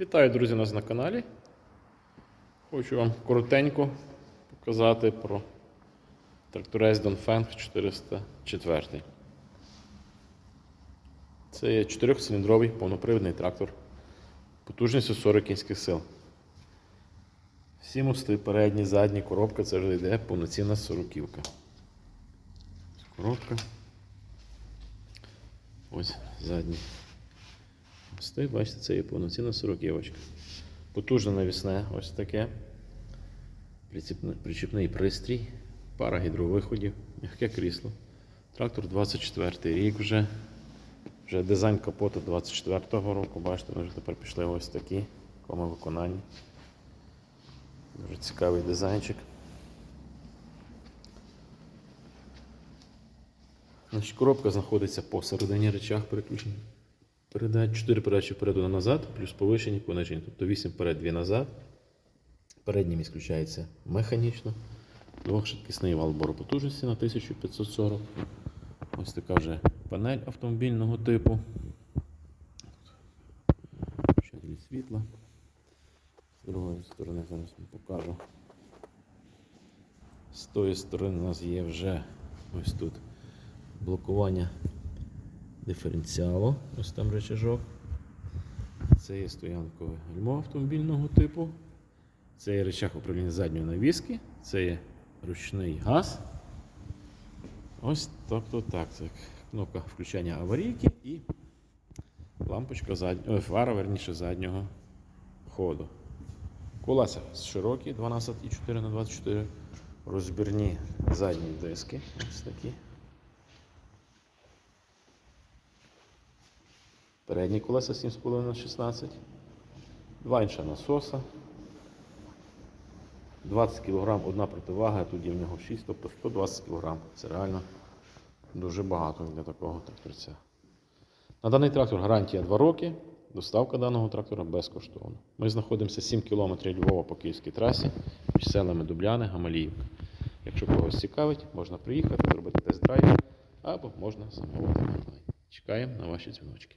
Вітаю, друзі, нас на каналі. Хочу вам коротенько показати про тракторець Dongfeng 404. Це є 4-циліндровий повнопривідний трактор потужністю 40 кінських сил. Всі мости, передні, задні, коробка це вже йде повноцінна сороківка. Ось Коробка. Ось задні. Мости, бачите, це є повноцінна сороківочка. Потужне навісне, ось таке. Причіпний пристрій, пара гідровиходів, м'яке крісло. Трактор 24 рік вже. Вже дизайн капоту 24-го року. Бачите, ми вже тепер пішли ось такі в такому виконанні. Дуже цікавий дизайнчик. Значить, коробка знаходиться посередині речах переключення. Передач 4 передачі вперед та назад, плюс повишені, понижені. Тобто 8 вперед, 2 назад. Передній міст включається механічно. Двохшвидкісний вал бору потужності на 1540. Ось така вже панель автомобільного типу. Включателі світла. З другої сторони зараз вам покажу. З тої сторони у нас є вже ось тут блокування диференціалу. Ось там рычажок. Це є стоянкове гальмо автомобільного типу. Це є рычаг управління задньої навіски. Це є ручний газ. Ось тобто так. Це кнопка включення аварійки і лампочка заднього, фара верніше заднього ходу. Колеса широкі 12,4 на 24 розбірні задні диски. Ось такі. Передні колеса 7,5 на 16. Два інша насоса. 20 кг одна противага, тут є в нього 6, тобто 120 кг. Це реально дуже багато для такого тракторця. На даний трактор гарантія 2 роки. Доставка даного трактора безкоштовна. Ми знаходимося 7 км Львова по Київській трасі між селами Дубляни, Гамаліївка. Якщо когось цікавить, можна приїхати, зробити тест-драйв або можна замовити онлайн. Чекаємо на ваші дзвіночки.